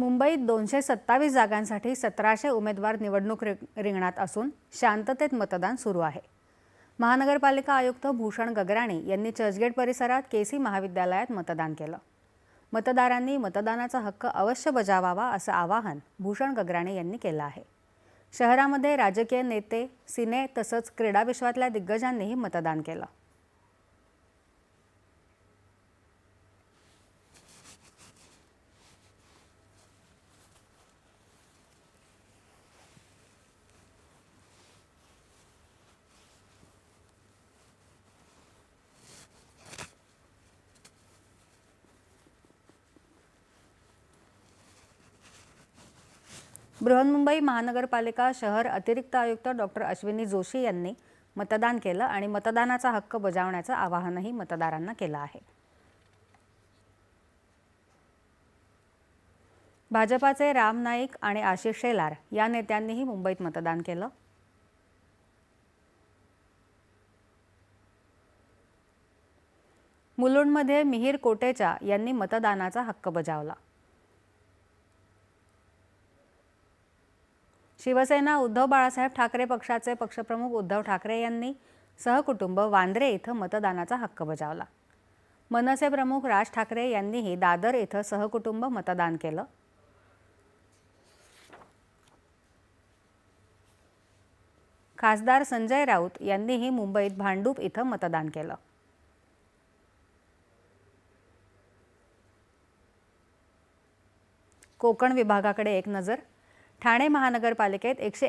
मुंबईत दोनशे सत्तावीस जागांसाठी सतराशे उमेदवार निवडणूक रिंगणात असून शांततेत मतदान सुरू आहे. महानगरपालिका आयुक्त भूषण गगराणी यांनी चर्चगेट परिसरात केसी महाविद्यालयात मतदान केलं. मतदारांनी मतदानाचा हक्क अवश्य बजावावा असं आवाहन भूषण गगराणे यांनी केलं आहे. शहरामध्ये राजकीय नेते सिने तसंच क्रीडा विश्वातल्या दिग्गजांनीही मतदान केलं. बृहन्मुंबई महानगरपालिका शहर अतिरिक्त आयुक्त डॉक्टर अश्विनी जोशी यांनी मतदान केलं आणि मतदानाचा हक्क बजावण्याचं आवाहनही मतदारांना केलं आहे. भाजपाचे राम नाईक आणि आशिष शेलार या नेत्यांनीही मुंबईत मतदान केलं. मुलुंडमध्ये मिहीर कोटेचा यांनी मतदानाचा हक्क बजावला. शिवसेना उद्धव बाळासाहेब ठाकरे पक्षाचे पक्षप्रमुख उद्धव ठाकरे यांनी सहकुटुंब वांद्रे इथं मतदानाचा हक्क बजावला. मनसे प्रमुख राज ठाकरे यांनीही दादर इथं सहकुटुंब मतदान केलं. खासदार संजय राऊत यांनीही मुंबईत भांडूप इथं मतदान केलं. कोकण विभागाकडे एक नजर. ठाणे महानगरपालिकेत एकशे